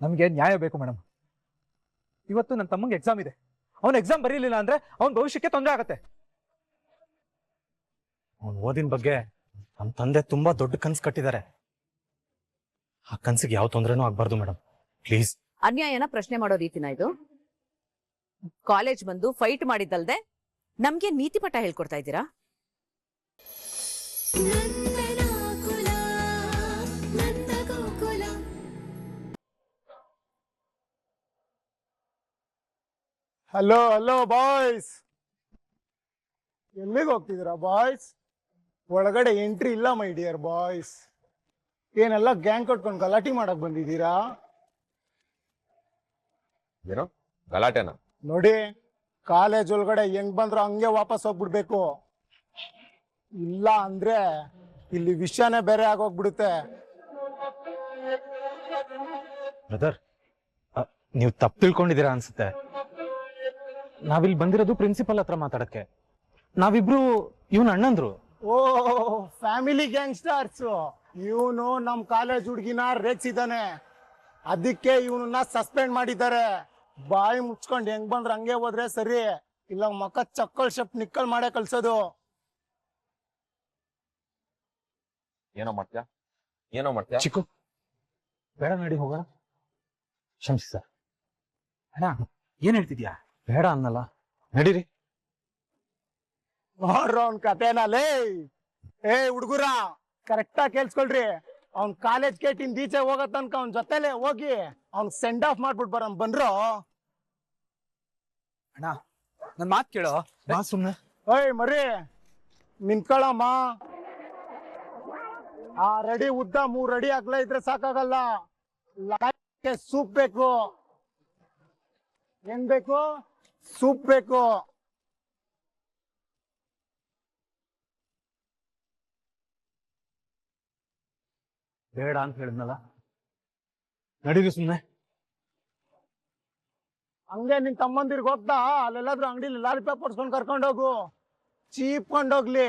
ನಮಗೆ ನ್ಯಾಯ ಬೇಕು ಮೇಡಮ್? ಇವತ್ತು ನನ್ನ ತಮ್ಮಂಗೆ ಎಕ್ಸಾಮ್ ಇದೆ. ಅವನ ಎಕ್ಸಾಮ್ ಬರೀಲಿಲ್ಲ ಅಂದ್ರೆ ಅವನ ಭವಿಷ್ಯಕ್ಕೆ ತೊಂದರೆ ಆಗತ್ತೆ. ಅವನ ಓದಿನ ಬಗ್ಗೆ ನಮ್ಮ ತಂದೆ ತುಂಬಾ ದೊಡ್ಡ ಕನ್ಸು ಕಟ್ಟಿದ್ದಾರೆ. ಆ ಕನ್ಸಿಗೆ ಯಾವ ತೊಂದರೆನೂ ಆಗ್ಬಾರ್ದು ಮೇಡಮ್. ಪ್ಲೀಸ್. ಅನ್ಯಾಯನ ಪ್ರಶ್ನೆ ಮಾಡೋ ರೀತಿನ ಇದು? ಕಾಲೇಜ್ ಬಂದು ಫೈಟ್ ಮಾಡಿದ್ದಲ್ದೆ ನಮ್ಗೆ ನೀತಿ ಪಾಠ ಹೇಳ್ಕೊಡ್ತಾ ಇದ್ದೀರಾ? ಹಲೋ ಹಲೋ ಬಾಯ್ಸ್ ಎಲ್ಲಿಗೆ ಹೋಗ್ತಿದ್ದೀರಾ ಬಾಯ್ಸ್ ಒಳಗಡೆ ಎಂಟ್ರಿ ಇಲ್ಲ ಮೈ ಡಿಯರ್ ಬಾಯ್ಸ್ ಏನೆಲ್ಲ ಗ್ಯಾಂಗ್ ಕಟ್ಕೊಂಡು ಗಲಾಟೆ ಮಾಡಕ್ ಬಂದಿದ್ದೀರಾ? ಏನೋ? ಗಲಾಟೆನ? ನೋಡಿ ಕಾಲೇಜ್ ಒಳಗಡೆ ಹೆಂಗ್ ಬಂದ್ರೋ ಹಂಗೆ ವಾಪಸ್ ಹೋಗ್ಬಿಡ್ಬೇಕು. ಇಲ್ಲ ಅಂದ್ರೆ ಇಲ್ಲಿ ವಿಷಯನೇ ಬೇರೆ ಆಗೋಗ್ಬಿಡುತ್ತೆ. ಬ್ರದರ್ ನೀವು ತಪ್ಪು ತಿಳ್ಕೊಂಡಿದ್ದೀರಾ ಅನ್ಸುತ್ತೆ. ನಾವಿಲ್ಲಿ ಬಂದಿರೋದು ಪ್ರಿನ್ಸಿಪಲ್ ಹತ್ರ ಮಾತಾಡಕ್ಕೆ. ನಾವಿಬ್ರು ಇವನ್ ಅಣ್ಣಂದ್ರು. ಓ ಫ್ಯಾಮಿಲಿ ಗ್ಯಾಂಗ್ಸ್ಟರ್ಸ್ ಇವನು ನಮ್ ಕಾಲೇಜ್ ಹುಡುಗಿನ ರೇಚಿದಾನೆ ಅದಕ್ಕೆ ಇವನನ್ನ ಸಸ್ಪೆಂಡ್ ಮಾಡಿದ್ದಾರೆ. ಬಾಯಿ ಮುಚ್ಕೊಂಡು ಹೆಂಗ್ ಬಂದ್ರೆ ಹಂಗೆ ಹೋದ್ರೆ ಸರಿ? ಇಲ್ಲ ಮಕ್ಕ ಚಕ್ಕಲ್ ಶಪ್ ನಿಕ್ಕಲ್ ಮಾಡೇ ಕಳ್ಸೋದು. ಏನೋ ಮಾಡ್ತೀಯ? ಏನೋ ಮಾಡ್ತೀಯ? ಚಿಕ್ಕು ಬೇಡ ನಡಿ ಹೋಗೋಣ. ಕ್ಷಮಿಸಿ ಸರ್. ಅಣ್ಣ ಏನ್ ಹೇಳ್ತಿದ್ಯಾ? ಬೇಡ ಅನ್ನಲ್ಲ. ನಡೀರಿ. ನೋಡ್ರ ಅವ್ನ್ ಕತೆನಲೇ ಏ ಹುಡುಗುರ ಕರೆಕ್ಟಾಗಿ ಕೇಳಿಸ್ಕೊಳ್ರಿ. ಅವ್ನ್ ಕಾಲೇಜ್ ಕೇಟಿಂದ ಈಚೆ ಹೋಗೋ ತನಕ ಅವ್ನ ಜೊತೆಲೆ ಹೋಗಿ ಅವ್ನ್ ಸೆಂಡ್ ಆಫ್ ಮಾಡ್ಬಿಟ್ ಬರೋನ್. ಬಂದ್ರು. ಅಣ್ಣ ನನ್ ಮಾತ್ ಕೇಳೋ. ಬಾ ಸುಮ್ನೆ. ಓಯ್ ಮರಿ ನಿಂತ್ಕೊಳ್ಳಮ್ಮ ಆ ರೆಡಿ ಉದ್ದ ಮೂರ್ ರೆಡಿ ಆಗ್ಲ ಇದ್ರೆ ಸಾಕಾಗಲ್ಲ. ಸೂಪ್ ಬೇಕು. ಏನ್ ಬೇಕು? ಸೂಪ್ ಬೇಕು. ಬೇಡ ಅಂತ ಹೇಳಿದ್ನಲ್ಲ. ನಡೀರಿ ಸುಮ್ಮನೆ ಹಂಗೆ ನಿನ್ ತಮ್ಮಂದಿರ್ ಗೊತ್ತಾ? ಅಲ್ಲೆಲ್ಲಾದ್ರೂ ಅಂಗಡಿಲಿ ಲಾರಿ ಪೇಪರ್ಸ್ಕೊಂಡು ಕರ್ಕೊಂಡೋಗು ಚೀಪ್ಕೊಂಡೋಗ್ಲಿ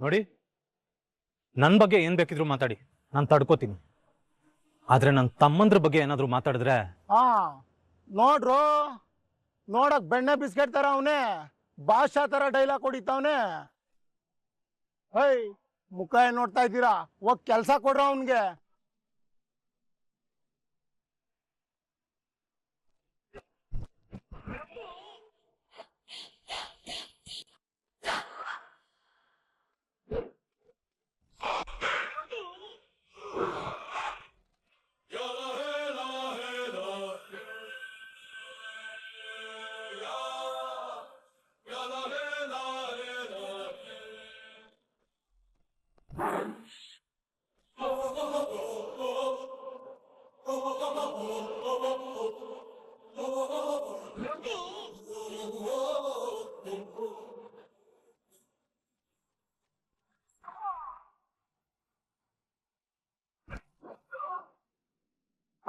ನೋಡಿ. ನನ್ ಬಗ್ಗೆ ಏನ್ ಬೇಕಿದ್ರು ಮಾತಾಡಿ. ನಾನು ತಡ್ಕೋತೀನಿ. ಆದ್ರೆ ನನ್ನ ತಮ್ಮಂದ್ರ ಬಗ್ಗೆ ಏನಾದ್ರು ಮಾತಾಡಿದ್ರೆ ಹಾ ನೋಡ್ರು. ನೋಡಕ್ ಬೆಣ್ಣೆ ಬಿಸ್ಕೆಟ್ ತರ ಅವನೇ. ಭಾಷಾ ತರ ಡೈಲಾಗ್ ಹೊಡಿತಾವನೆ. ಹೇಯ್ ಮುಖ ಏನ್ ನೋಡ್ತಾ ಇದ್ದೀರಾ? ಹೋಗ್ ಕೆಲ್ಸ ಕೊಡ್ರ ಅವನ್ಗೆ.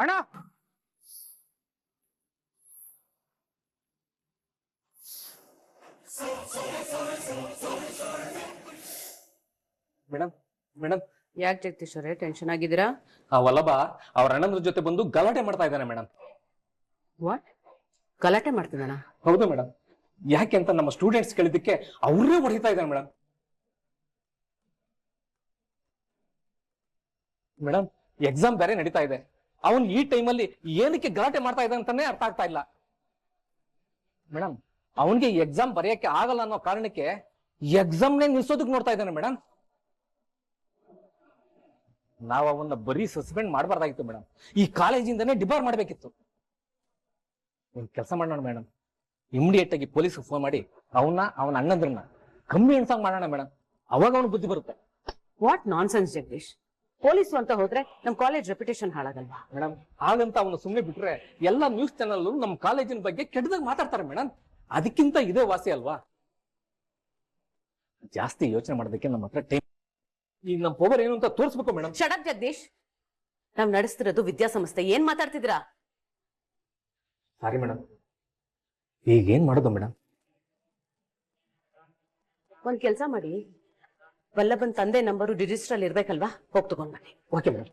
ಅಣ್ಣ. ಮೇಡಮ್ ಮೇಡಮ್ ಯಾಕೆ ಜಗದೀಶ್ ಅವರೇ ಟೆನ್ಷನ್ ಆಗಿದ್ದೀರಾ? ಆ ವಲ್ಲಭ ಅವ್ರ ಅಣ್ಣನ ಜೊತೆ ಬಂದು ಗಲಾಟೆ ಮಾಡ್ತಾ ಇದ್ದಾನೆ ಮೇಡಮ್ ವಾಟ್ ಗಲಾಟೆ ಮಾಡ್ತಿದ್ದಾನ? ಹೌದು ಮೇಡಮ್ ಯಾಕೆ ಅಂತ ನಮ್ಮ ಸ್ಟೂಡೆಂಟ್ಸ್ ಕೇಳಿದ್ದಕ್ಕೆ ಅವರೇ ಹೊಡಿತಾ ಇದ್ದಾರೆ ಮೇಡಮ್ ಮೇಡಮ್ ಎಕ್ಸಾಮ್ ಬೇರೆ ನಡೀತಾ ಇದೆ. ಅವನ್ ಈ ಟೈಮಲ್ಲಿ ಏನಕ್ಕೆ ಗಲಾಟೆ ಮಾಡ್ತಾ ಇದ್ದಾನೆ ಅಂತಾನೆ ಅರ್ಥ ಆಗ್ತಾ ಇಲ್ಲ. ಮೇಡಮ್ ಅವನಿಗೆ ಎಕ್ಸಾಮ್ ಬರೆಯಕ್ಕೆ ಆಗಲ್ಲ ಅನ್ನೋ ಕಾರಣಕ್ಕೆ ಎಕ್ಸಾಮ್ನೇ ನಿಲ್ಸೋದಕ್ ನೋಡ್ತಾ ಇದ್ದಾನೆ ಮೇಡಮ್ ನಾವು ಅವನ್ನ ಬರೀ ಸಸ್ಪೆಂಡ್ ಮಾಡಬಾರ್ದಾಗಿತ್ತು ಮೇಡಮ್ ಈ ಕಾಲೇಜಿಂದನೇ ಡಿಬಾರ್ ಮಾಡಬೇಕಿತ್ತು. ಒಂದು ಕೆಲಸ ಮಾಡೋಣ ಮೇಡಮ್ ಇಮಿಡಿಯೇಟ್ ಆಗಿ ಪೊಲೀಸ್ ಫೋನ್ ಮಾಡಿ ಅವನ್ನ ಅವನ ಅಣ್ಣಂದ್ರನ್ನ ಕಮ್ಮಿ ಎಣ್ಸಂಗ್ ಮಾಡೋಣ ಮೇಡಮ್ ಅವಾಗ ಅವನು ಬುದ್ಧಿ ಬರುತ್ತೆ. What nonsense Jagadish police ಅಂತ ಹೋದ್ರೆ ನಮ್ ಕಾಲೇಜ್ ರೆಪ್ಯುಟೇಷನ್ ಹಾಳಾಗಲ್ವಾ? ಮೇಡಮ್ ಹಾಗಂತ ಅವನು ಸುಮ್ಮನೆ ಬಿಟ್ರೆ ಎಲ್ಲ ನ್ಯೂಸ್ ಚಾನಲ್ ನಮ್ಮ ಕಾಲೇಜಿನ ಬಗ್ಗೆ ಕೆಟ್ಟದಾಗ ಮಾತಾಡ್ತಾರೆ ಮೇಡಮ್ ಅದಕ್ಕಿಂತ ಇದೇ ವಾಸಿ ಅಲ್ವಾ? ಜಾಸ್ತಿ ಯೋಚನೆ ಮಾಡೋದಕ್ಕೆ ನಮ್ಮ ಹತ್ರ ಟೈಮ್ ಈಗ ನಮ್ಮ ಪವರ್ ಏನು ಅಂತ ತೋರಿಸ್ಬೇಕು ಮೇಡಮ್ ಶಡಪ್ ಜಗದೀಶ್. ನಾವ್ ನಡೆಸ್ತಿರೋದು ವಿದ್ಯಾಸಂಸ್ಥೆ. ಏನ್ ಮಾತಾಡ್ತಿದ್ರಾ ಸಾರಿ ಮೇಡಮ್ ಈಗ ಏನ್ ಮಾಡೋದು ಮೇಡಮ್ ಒಂದ್ ಕೆಲ್ಸ ಮಾಡಿ. ವಲ್ಲಭನ್ ತಂದೆ ನಂಬರು ರಿಜಿಸ್ಟರ್ ಅಲ್ಲಿ ಇರ್ಬೇಕಲ್ವಾ? ಹೋಗ್ ತಗೊಂಡ್ ಬನ್ನಿ. ಓಕೆ ಮೇಡಮ್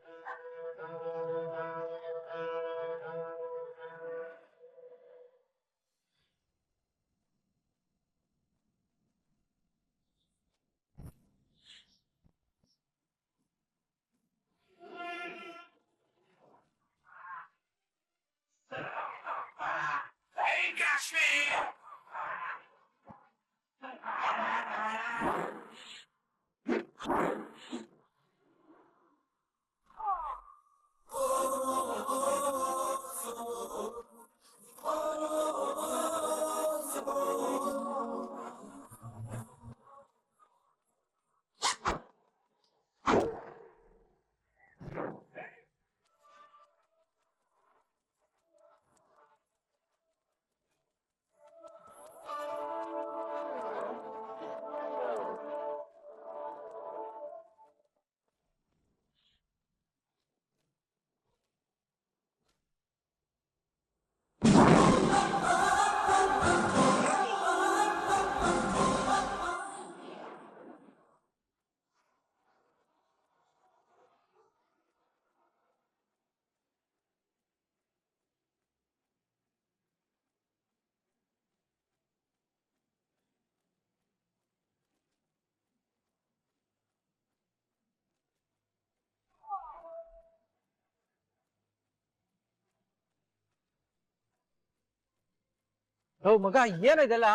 ಓ ಮಗ ಏನಿದೆಲ್ಲ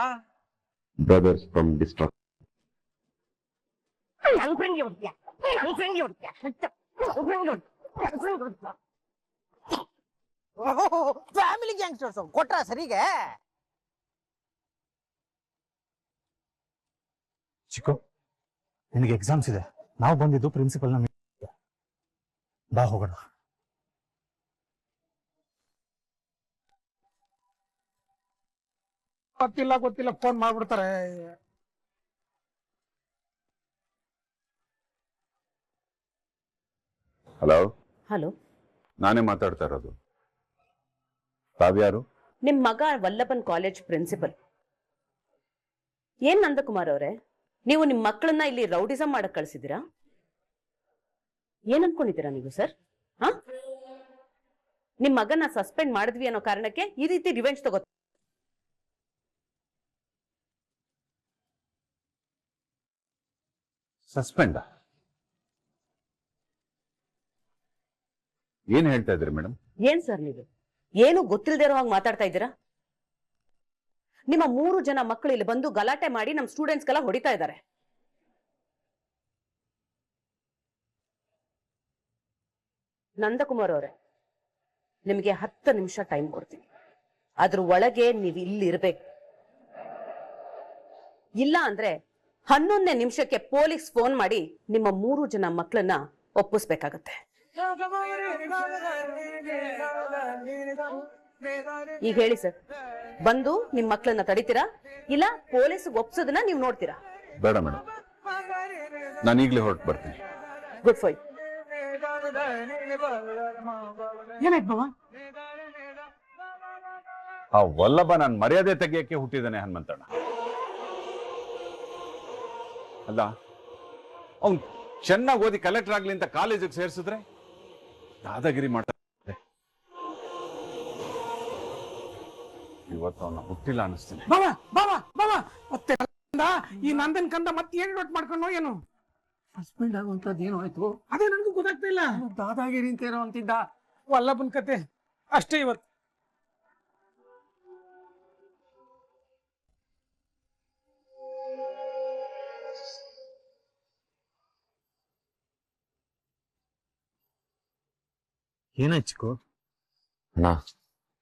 brothers from destruct family gangsters ಕೊಟ್ರ ಸರಿಗೆ? ಚಿಕ್ಕು ನಿನಗೆ ಎಕ್ಸಾಮ್ಸ್ ಇದೆ. ನಾವು ಬಂದಿದ್ದು ಪ್ರಿನ್ಸಿಪಲ್ನ ಬಾ ಹೋಗೋಣ. ಗೊತ್ತಿಲ್ಲ ಗೊತ್ತಿಲ್ಲ ಫೋನ್ ಮಾಡ್ಬಿಡ್ತಾರೆ. ಹಲೋ ಹಲೋ ನಾನೇ ಮಾತಾಡ್ತಾ ಇರೋದು. ತಾವ್ಯಾರು? ನಿಮ್ ಮಗ ವಲ್ಲಭನ್ ಕಾಲೇಜ್ ಪ್ರಿನ್ಸಿಪಲ್ ಏನ್ ನಂದಕುಮಾರ್ ಅವರೇ? ನೀವು ನಿಮ್ ಮಕ್ಕಳನ್ನ ಇಲ್ಲಿ ರೌಡಿಸಂ ಮಾಡಕ್ ಕಳ್ಸಿದ್ದೀರಾ? ಏನ್ ಅನ್ಕೊಂಡಿದ್ದೀರಾ ನೀವು ಸರ್ ಹಾ? ನಿಮ್ ಮಗನ ಸಸ್ಪೆಂಡ್ ಮಾಡಿದ್ವಿ ಅನ್ನೋ ಕಾರಣಕ್ಕೆ ಈ ರೀತಿ ರಿವೆಂಜ್ ತಗೋ ಸಸ್ಪೆಂಡ್ ಏನ್ ಹೇಳ್ತಾ ಇದ್ರಿ ಮೇಡಮ್? ಏನ್ ಸರ್ ನೀವು? ಏನು ಗೊತ್ತಿಲ್ಲದೆ ಇರೋ ಹಾಗೆ ಮಾತಾಡ್ತಾ ಇದ್ದೀರಾ? ನಿಮ್ಮ ಮೂರು ಜನ ಮಕ್ಕಳು ಇಲ್ಲಿ ಬಂದು ಗಲಾಟೆ ಮಾಡಿ ನಮ್ಮ ಸ್ಟೂಡೆಂಟ್ಸ್ ಸ್ಟೂಡೆಂಟ್ಸ್ಗೆಲ್ಲ ಹೊಡಿತಾ ಇದ್ದಾರೆ. ನಂದಕುಮಾರ್ ಅವರೇ, ನಿಮಗೆ ಹತ್ತು ನಿಮಿಷ ಟೈಮ್ ಕೊಡ್ತೀನಿ. ಅದ್ರ ಒಳಗೆ ನೀವು ಇಲ್ಲಿ ಇರ್ಬೇಕು. ಇಲ್ಲ ಅಂದ್ರೆ ಹನ್ನೊಂದನೇ ನಿಮಿಷಕ್ಕೆ ಪೊಲೀಸ್ ಫೋನ್ ಮಾಡಿ ನಿಮ್ಮ ಮೂರು ಜನ ಮಕ್ಕಳನ್ನ ಒಪ್ಪಿಸ್ಬೇಕಾಗತ್ತೆ. ಈಗ ಹೇಳಿ ಸರ್ ಬಂದು ನಿಮ್ ಮಕ್ಕಳನ್ನ ತಡಿತೀರಾ? ಇಲ್ಲ ಪೊಲೀಸ್ ಒಪ್ಸೋದನ್ನ ನೀವು ನೋಡ್ತೀರಾ? ಬೇಡ ಮೇಡಮ್ ನಾನು ಈಗಲೇ ಹೊರಟು ಬರ್ತೀನಿ. ಗುಡ್ ಫೈ ಏನಾಯ್ತು ಬಾವ ಆ ವಲ್ಲಭ ನಾನು ಮರ್ಯಾದೆ ತೆಗಿಯಕ್ಕೆ ಹುಟ್ಟಿದ್ದಾನೆ ಹನುಮಂತಣ್ಣ. ಅಲ್ಲ? ಅವ್ನು ಚೆನ್ನಾಗಿ ಓದಿ ಕಲೆಕ್ಟರ್ ಆಗ್ಲಿ ಅಂತ ಕಾಲೇಜಿಗೆ ಸೇರಿಸಿದ್ರೆ ದಾದಾಗಿರಿ ಮಾಡ್ತಾರೆ ಇವತ್ತು ಅವನ ಹುಟ್ಟಿಲ್ಲ ಅನಿಸ್ತೀನಿ. ಬಾಬಾ ಬಾಬಾ ಬಾಬಾ ಮತ್ತೆ ಕಂದ, ಈ ನಂದನ್ ಕಂದ ಮತ್ತೆ ಏನ್ ನೋಟ್ ಮಾಡ್ಕೊಂಡು ಏನು? ಹಸ್ಬೆಂಡ್ ಆಗುವಂತದ್ದು ಏನು ಆಯ್ತು? ಅದೇ ನನಗೂ ಗೊತ್ತಾಗ್ತಾ ಇಲ್ಲ. ದಾದಾಗಿರಿ ಅಂತ ಏನೋ ಅಂತಿದ್ದ. ವಲ್ಲಭನ್ ಕತೆ. ಅಷ್ಟೇ ಇವತ್ತು. ಏನಾಯ್ತು ಚಿಕ್ಕು ಅಣ್ಣ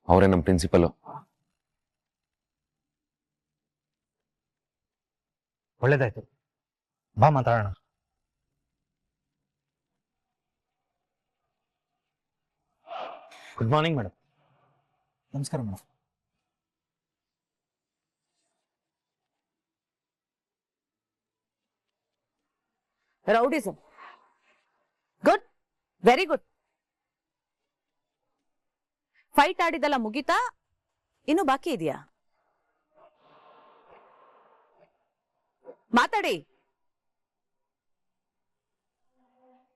ಅವರೇ ನಮ್ಮ ಪ್ರಿನ್ಸಿಪಲ್ ಒಳ್ಳೇದಾಯ್ತು ಬಾ ಮಾತಾಡೋಣ ಗುಡ್ ಮಾರ್ನಿಂಗ್ ಮೇಡಮ್ ನಮಸ್ಕಾರ madam rowdyism good very good fight ಆಡಿದಲ್ಲ ಮುಗಿತಾ? ಇನ್ನು ಬಾಕಿ ಇದೆಯಾ? ಮಾತಾಡಿ.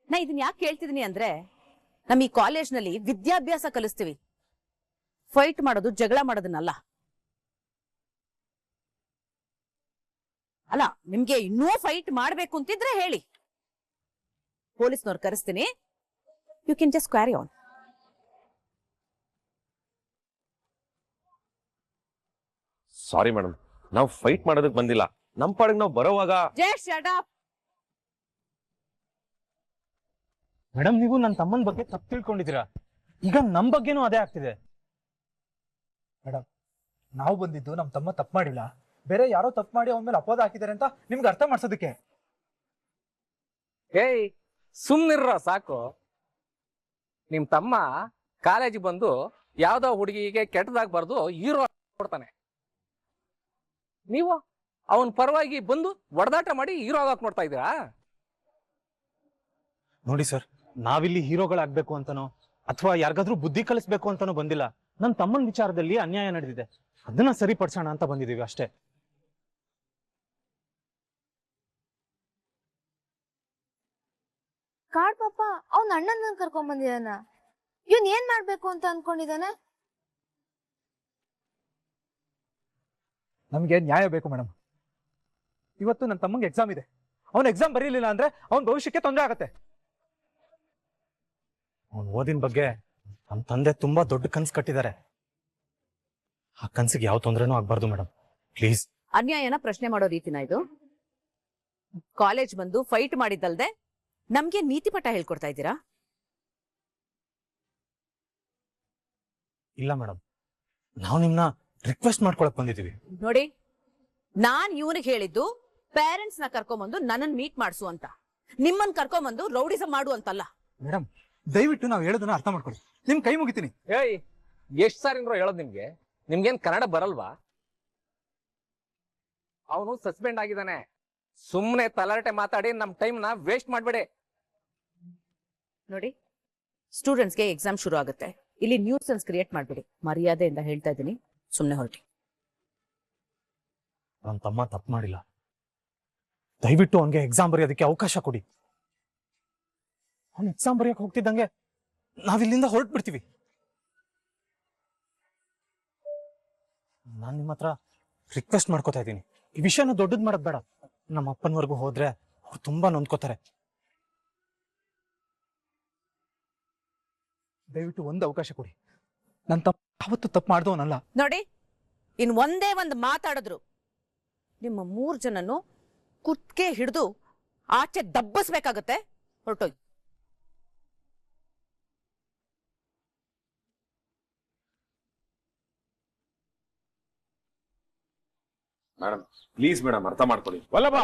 ನಾ ಇದನ್ನ ಯಾಕೆ ಕೇಳ್ತಿದೀನಿ ಅಂದ್ರೆ, ನಮ್ ಈ ಕಾಲೇಜ್ನಲ್ಲಿ ವಿದ್ಯಾಭ್ಯಾಸ ಕಲಿಸ್ತೀವಿ. ಫೈಟ್ ಮಾಡೋದು, ಜಗಳ ಮಾಡೋದನ್ನಲ್ಲ. ಅಲ್ಲ, ನಿಮ್ಗೆ ಇನ್ನೂ ಫೈಟ್ ಮಾಡ್ಬೇಕು ಅಂತಿದ್ರೆ ಹೇಳಿ. ಪೊಲೀಸ್ನವ್ರು ಕರೆಸ್ತೀನಿ. You can just carry on sorry madam ನಾವು ಫೈಟ್ ಮಾಡೋದಕ್ಕೆ ಬಂದಿಲ್ಲ. ನಮ್ ಪಾಡಿಗೆ ನಾವು ಬರೋವಾಗ ಜಸ್ಟ್ ಶಟ್ ಅಪ್ ಮೇಡಮ್ ನೀವು ನನ್ನ ತಮ್ಮನ ಬಗ್ಗೆ ತಪ್ಪು ತಿಳ್ಕೊಂಡಿದ್ದೀರಾ? ಈಗ ನಮ್ ಬಗ್ಗೆನೂ ಅದೇ ಆಗ್ತಿದೆ. ನಾವು ಬಂದಿದ್ದು ನಮ್ ತಮ್ಮ ತಪ್ಪು ಮಾಡಿಲ್ಲ. ಬೇರೆ ಯಾರೋ ತಪ್ಪು ಮಾಡಿ ಅವನ ಮೇಲೆ ಅಪವಾದ ಹಾಕಿದ್ದಾರೆ ಅಂತ ನಿಮ್ಗೆ ಅರ್ಥ ಮಾಡ್ಸೋದಕ್ಕೆ. ಏಯ್ ಸುಮ್ನಿರ್ರ ಸಾಕು. ನಿಮ್ ತಮ್ಮ ಕಾಲೇಜ್ ಬಂದು ಯಾವ್ದೋ ಹುಡುಗಿಗೆ ಕೆಟ್ಟದಾಗಬಾರ್ದು ಹೀರೋ ಕೊಡ್ತಾನೆ ನೀವು ಅವನ್ ಪರವಾಗಿ ಬಂದು ಒಡದಾಟ ಮಾಡಿ ಹೀರೋ ಆಗಕ್ ನೋಡ್ತಾ ಇದ್ದೀರಾ? ನೋಡಿ ಸರ್ ನಾವಿಲ್ಲಿ ಹೀರೋಗಳಾಗ್ಬೇಕು ಅಂತನೋ ಅಥವಾ ಯಾರಿಗಾದ್ರೂ ಬುದ್ಧಿ ಕಲಿಸ್ಬೇಕು ಅಂತನೋ ಬಂದಿಲ್ಲ. ನನ್ನ ತಮ್ಮನ ವಿಚಾರದಲ್ಲಿ ಅನ್ಯಾಯ ನಡೆದಿದೆ. ಅದನ್ನ ಸರಿಪಡಿಸೋಣ ಅಂತ ಬಂದಿದೀವಿ ಅಷ್ಟೇ. ಕಾಡ್ ಪಾಪ ಅವ್ನ ಅಣ್ಣನ ಕರ್ಕೊಂಡ್ ಬಂದಿದಾನ ಇವನ್ ಏನ್ ಮಾಡ್ಬೇಕು ಅಂತ ಅನ್ಕೊಂಡಿದಾನೆ ನಮ್ಗೆ ನ್ಯಾಯ ಬೇಕು ಮೇಡಮ್. ಇವತ್ತು ನನ್ನ ತಮ್ಮಂಗೆ ಎಕ್ಸಾಮ್ ಇದೆ. ಅವನ ಎಕ್ಸಾಮ್ ಬರೀಲಿಲ್ಲ ಅಂದ್ರೆ ಅವನ ಭವಿಷ್ಯಕ್ಕೆ ತೊಂದರೆ ಆಗತ್ತೆ. ಅವನ್ ಓದಿನ ಬಗ್ಗೆ ನಮ್ಮ ತಂದೆ ತುಂಬಾ ದೊಡ್ಡ ಕನ್ಸು ಕಟ್ಟಿದ್ದಾರೆ. ಆ ಕನ್ಸಿಗೆ ಯಾವ ತೊಂದರೆನೂ ಆಗ್ಬಾರ್ದು ಮೇಡಮ್. ಪ್ಲೀಸ್. ಅನ್ಯಾಯನ ಪ್ರಶ್ನೆ ಮಾಡೋ ರೀತಿನ ಇದು? ಕಾಲೇಜ್ ಬಂದು ಫೈಟ್ ಮಾಡಿದ್ದಲ್ದೆ ನಮ್ಗೆ ನೀತಿ ಪಠ ಹೇಳ್ಕೊಡ್ತಾ ಇದ್ದೀರಾ? ಇಲ್ಲ ಮೇಡಮ್. ನಾವು ನಿಮ್ನ ರಿಕ್ವೆಸ್ಟ್ ಮಾಡ್ಕೊಳಕ್ ಬಂದಿದೀವಿ ನೋಡಿ ನಾನ್ ಇವನಿಗೆ ಹೇಳಿದ್ದು ಪೇರೆಂಟ್ಸ್ನ ಕರ್ಕೊಂಬಂದು ನನ್ನನ್ ಮೀಟ್ ಮಾಡ್ಸು ಅಂತ. ನಿಮ್ಮನ್ ಕರ್ಕೊಂಬಂದು ರೌಡಿಸ ಮಾಡು ಅಂತಲ್ಲ. ಮೇಡಮ್ ದಯವಿಟ್ಟು ನಾವು ಹೇಳೋದನ್ನ ಅರ್ಥ ಮಾಡ್ಕೊಳ್ಳಿ. ನಿಮ್ ಕೈ ಮುಗಿತೀನಿ. ಏಯ್ ಎಷ್ಟ್ ಸಾರಿ ಹೇಳೋದು ನಿಮ್ಗೆ? ನಿಮ್ಗೇನ್ ಕನ್ನಡ ಬರಲ್ವಾ? ಅವನು ಸಸ್ಪೆಂಡ್ ಆಗಿದ್ದಾನೆ. ಸುಮ್ನೆ ತಲಾಟೆ ಮಾತಾಡಿ ನಮ್ ಟೈಮ್ನ ವೇಸ್ಟ್ ಮಾಡ್ಬೇಡಿ. ನೋಡಿ ಸ್ಟೂಡೆಂಟ್ಸ್ಗೆ ಎಕ್ಸಾಮ್ ಶುರು ಆಗುತ್ತೆ. ಇಲ್ಲಿ ನ್ಯೂಸನ್ಸ್ ಕ್ರಿಯೇಟ್ ಮಾಡ್ಬಿಡಿ. ಮರ್ಯಾದೆಯಿಂದ ಹೇಳ್ತಾ ಇದ್ದೀನಿ. ಸುಮ್ನೆ ಹೊರಟಿ. ನನ್ನ ತಮ್ಮ ತಪ್ಪು ಮಾಡಿಲ್ಲ. ದಯವಿಟ್ಟು ಅವನಿಗೆ ಎಕ್ಸಾಮ್ ಬರೆಯೋದಕ್ಕೆ ಅವಕಾಶ ಕೊಡಿ. ಅವ್ನು ಎಕ್ಸಾಮ್ ಬರೆಯಕ್ಕೆ ಹೋಗ್ತಿದ್ದಂಗೆ ನಾವಿಲ್ಲಿಂದ ಹೊರಟ್ಬಿಡ್ತೀವಿ. ನಾನು ನಿಮ್ಮ ಹತ್ರ ರಿಕ್ವೆಸ್ಟ್ ಮಾಡ್ಕೋತಾ ಇದ್ದೀನಿ. ಈ ವಿಷಯನ ದೊಡ್ಡದ್ ಮಾಡೋದು ಬೇಡ. ನಮ್ಮ ಅಪ್ಪನವರೆಗೂ ಹೋದ್ರೆ ಅವ್ರು ತುಂಬಾ ನೊಂದ್ಕೋತಾರೆ. ದಯವಿಟ್ಟು ಒಂದು ಅವಕಾಶ ಕೊಡಿ. ನನ್ನ ತಪ್ಪು ಯಾವತ್ತೂ ತಪ್ಪು ಮಾಡ್ದವನಲ್ಲ ನೋಡಿ ಇನ್ ಒಂದೇ ಒಂದು ಮಾತಾಡಿದ್ರು. ನಿಮ್ಮ ಮೂರ್ ಜನನು ಕುತ್ಕೆ ಹಿಡಿದು ಆಚೆ ದಬ್ಬಸ್ಬೇಕಾಗತ್ತೆ ಹೊರಟೋಗಿ. ಮೇಡಮ್ ಪ್ಲೀಸ್ ಮೇಡಮ್ ಅರ್ಥ ಮಾಡ್ಕೊಳ್ಳಿ. ವಲ್ಲಭ!